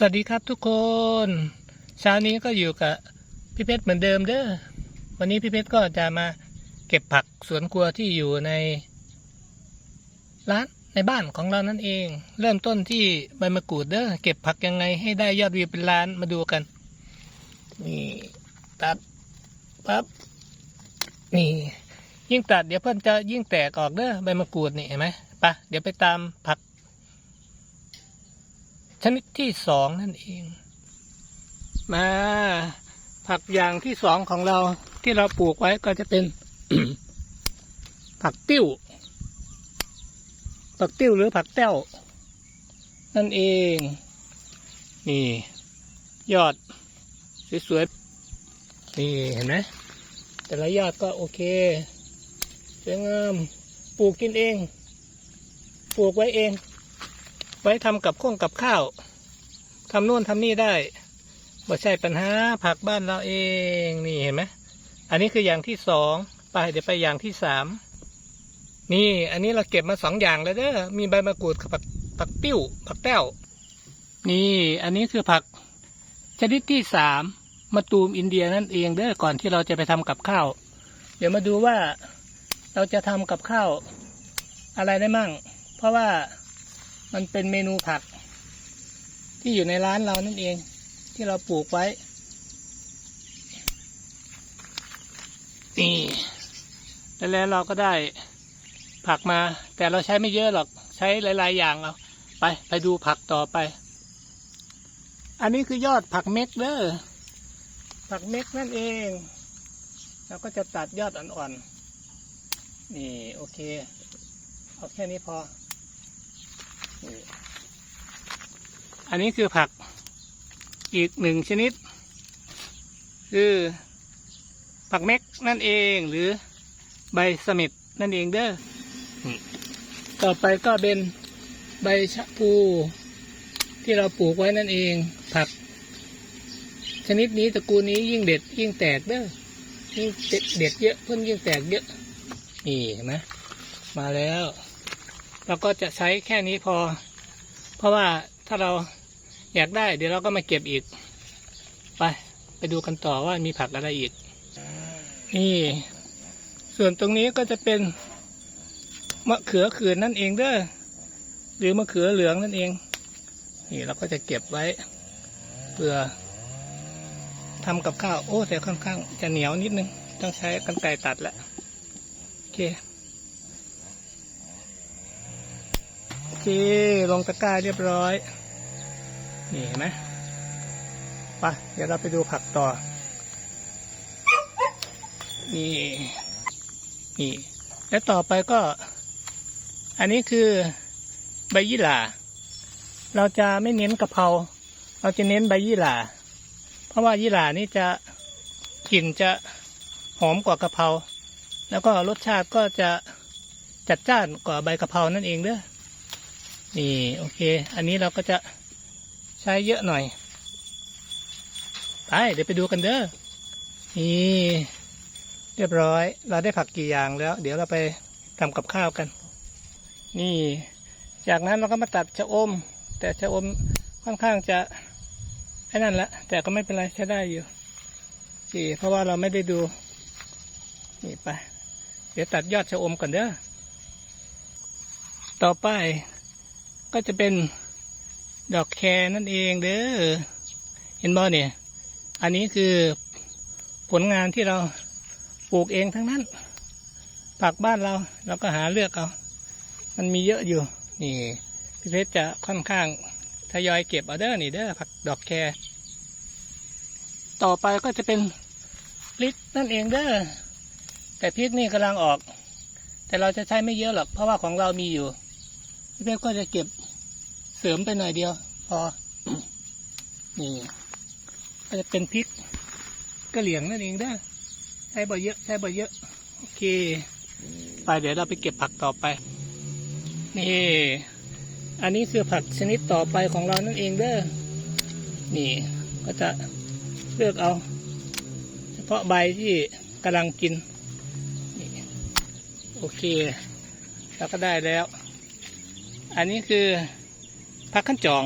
สวัสดีครับทุกคนเช้านี้ก็อยู่กับพี่เพชรเหมือนเดิมเด้อวันนี้พี่เพชรก็จะมาเก็บผักสวนครัวที่อยู่ใน ร้านในบ้านของเรานั่นเอง เริ่มต้นที่ใบมะกรูดเด้อเก็บผักยังไงให้ได้ยอดวิวเป็นล้านมาดูกันนี่ตัดปั๊บนี่ยิ่งตัดเดี๋ยวเพื่อนจะยิ่งแตกออกเด้อใบมะกรูดนี่เห็นไหมปะเดี๋ยวไปตามผัก ชนิดที่สองนั่นเอง มาผักอย่างที่สองของเราที่เราปลูกไว้ก็จะเป็น ผักติ้ว ผักติ้วหรือผักแต้ว นั่นเอง นี่ ยอด สวยๆ นี่เห็นไหมแต่ละยอดก็โอเคสวยงาม ปลูกกินเอง ปลูกไว้เอง ไว้ทำกับข้องกับข้าวทำนู่นทำนี่ได้บ่ใช่ปัญหาผักบ้านเราเองนี่เห็นไหมอันนี้คืออย่างที่สองไปเดี๋ยวไปอย่างที่สามนี่อันนี้เราเก็บมาสองอย่างแล้วเด้อมีใบมะกรูดกับผักผักติ้วผักแต้ว นี่อันนี้คือผักชนิดที่สามมะตูมอินเดียนั่นเองเด้อก่อนที่เราจะไปทำกับข้าว เดี๋ยวมาดูว่าเราจะทำกับข้าวอะไรได้มั่ง เพราะว่า มันเป็นเมนูผัก ที่อยู่ในร้านเรานั่นเอง ที่เราปลูกไว้นี่แล้วเราก็ได้ผักมา แต่เราใช้ไม่เยอะหรอกใช้หลาย ๆ อย่างเอาไปไปดูผักต่อไป อันนี้คือยอดผักเม็กเด้อผักเม็กนั่นเองเราก็จะตัดยอดอ่อน ๆ นี่โอเค เอาแค่นี้พอ อันนี้คือผักอีกหนึ่งชนิด คือผักเม็กนั่นเองหรือใบสมิดนั่นเองเด้อต่อไปก็เป็นใบชะพูที่เราปลูกไว้นั่นเอง ผัก ชนิดนี้ตระกูลนี้ยิ่งเด็ดยิ่งแตกเด้อยิ่งเด็ดเด็ดเยอะเพิ่มยิ่งแตกเยอะนี่เห็นไหมมาแล้ว เราก็จะใช้แค่นี้พอ เพราะว่าถ้าเราอยากได้ เดี๋ยวเราก็มาเก็บอีก ไป ไปดูกันต่อว่ามีผักอะไรอีก นี่ ส่วนตรงนี้ก็จะเป็นมะเขือขืนนั่นเองเด้อหรือมะเขือเหลืองนั่นเอง นี่เราก็จะเก็บไว้เพื่อทำกับข้าว โอ้แต่ค่อนข้างจะเหนียวนิดนึง ต้องใช้กันไกรตัดแล้วโอเค โอเค ลงตะกร้าเรียบร้อย นี่เห็นไหมไปเดี๋ยวเราไปดูผักต่อ นี่ นี่ และต่อไปก็ อันนี้คือใบยี่หร่า เราจะไม่เน้นกะเพรา เราจะเน้นใบยี่หร่า เพราะว่ายี่หร่านี่จะกลิ่นจะหอมกว่ากะเพรา แล้วก็รสชาติก็จะจัดจ้านกว่าใบกะเพรานั่นเองเด้อ นี่โอเค อันนี้เราก็จะใช้เยอะหน่อย ไปเดี๋ยวไปดูกันเด้อ นี่เรียบร้อย เราได้ผักกี่อย่างแล้ว เดี๋ยวเราไปทำกับข้าวกัน นี่ จากนั้นเราก็มาตัดชะอม แต่ชะอมค่อนข้างจะไอ้นั่นละ แต่ก็ไม่เป็นไรใช้ได้อยู่สี่เพราะว่าเราไม่ได้ดู นี่ไป เดี๋ยวตัดยอดชะอมก่อนเด้อ ต่อไป ก็จะเป็นดอกแครนั่นเองเด้อเห็นบ่เนี่ย อันนี้คือผลงานที่เราปลูกเองทั้งนั้น ผักบ้านเราเราก็หาเลือกเอา มันมีเยอะอยู่ นี่พี่เพชรจะค่อนข้างทยอยเก็บเอาเด้อนี่เด้อผักดอกแครต่อไปก็จะเป็นพริกนั่นเองเด้อแต่พริกนี่กำลังออก แต่เราจะใช้ไม่เยอะหรอกเพราะว่าของเรามีอยู่พี่เพชรก็จะเก็บ เสริมไปหน่อยเดียว พอ นี่ก็จะเป็นพริกกระเหลี่ยงนั่นเองเด้ใช้บ่เยอะใช้บ่เยอะ โอเค ไปเดี๋ยวเราไปเก็บผักต่อไป นี่ อันนี้คือผักชนิดต่อไปของเรานั่นเองเด้อ นี่ ก็จะเลือกเอา เฉพาะใบที่กำลังกินนี่โอเค เราก็ได้แล้ว อันนี้คือ ผักขั้นจอง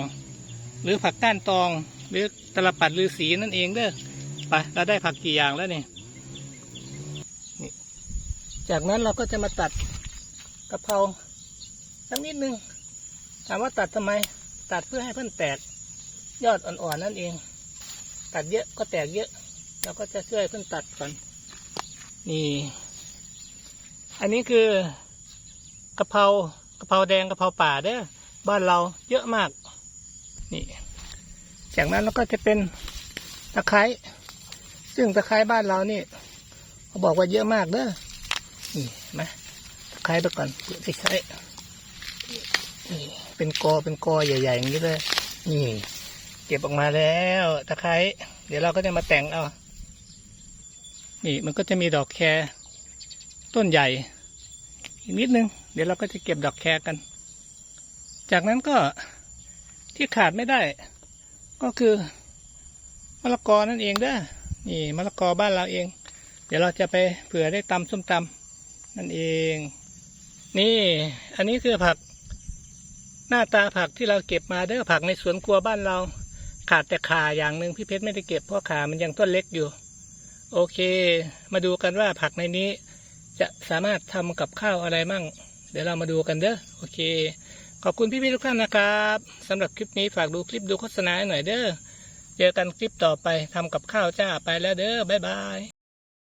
หรือผักก้านตอง หรือตลปัดฤาษีนั่นเองเด้อไปเราได้ผักกี่อย่างแล้วเนี่ยจากนั้นเราก็จะมาตัดกะเพราสักนิดนึงถามว่าตัดทำไม ตัดเพื่อให้เพื่อนแตกยอดอ่อนๆนั่นเอง ตัดเยอะก็แตกเยอะ เราก็จะช่วยเพื่อนตัดก่อนนี่ อันนี้คือกะเพรากะเพราแดงกะเพราป่าเด้อ บ้านเราเยอะมาก นี่จากนั้นเราก็จะเป็นตะไคร้ซึ่งตะไคร้บ้านเรานี่เขาบอกว่าเยอะมากเด้อนี่นไหมตะไคร้ไปก่อนเปิดตะไคร้นี่เป็นกอเป็นกอใหญ่ๆอย่างนี้เลยนี่เก็บออกมาแล้วตะไคร้เดี๋ยวเราก็จะมาแต่งเอานี่มันก็จะมีดอกแครต้นใหญ่อีกนิดนึง เดี๋ยวเราก็จะเก็บดอกแครกัน จากนั้นก็ที่ขาดไม่ได้ ก็คือมะละกอนั่นเองเด้อนี่มะละกอบ้านเราเอง เดี๋ยวเราจะไปเผื่อได้ตำส้มตำนั่นเอง นี่อันนี้คือผัก หน้าตาผักที่เราเก็บมาเด้อผักในสวนครัวบ้านเรา ขาดแต่ขาอย่างหนึ่งพี่เพชรไม่ได้เก็บเพราะขามันยังต้นเล็กอยู่ โอเค มาดูกันว่าผักในนี้ จะสามารถทำกับข้าวอะไรมั่ง เดี๋ยวเรามาดูกันเด้อโอเค ขอบคุณพี่ๆทุกท่านนะครับสำหรับคลิปนี้ฝากดูคลิปดูโฆษณาให้หน่อยเด้อเจอกันคลิปต่อไปทำกับข้าวจ้าไปแล้วเด้อบ๊ายบาย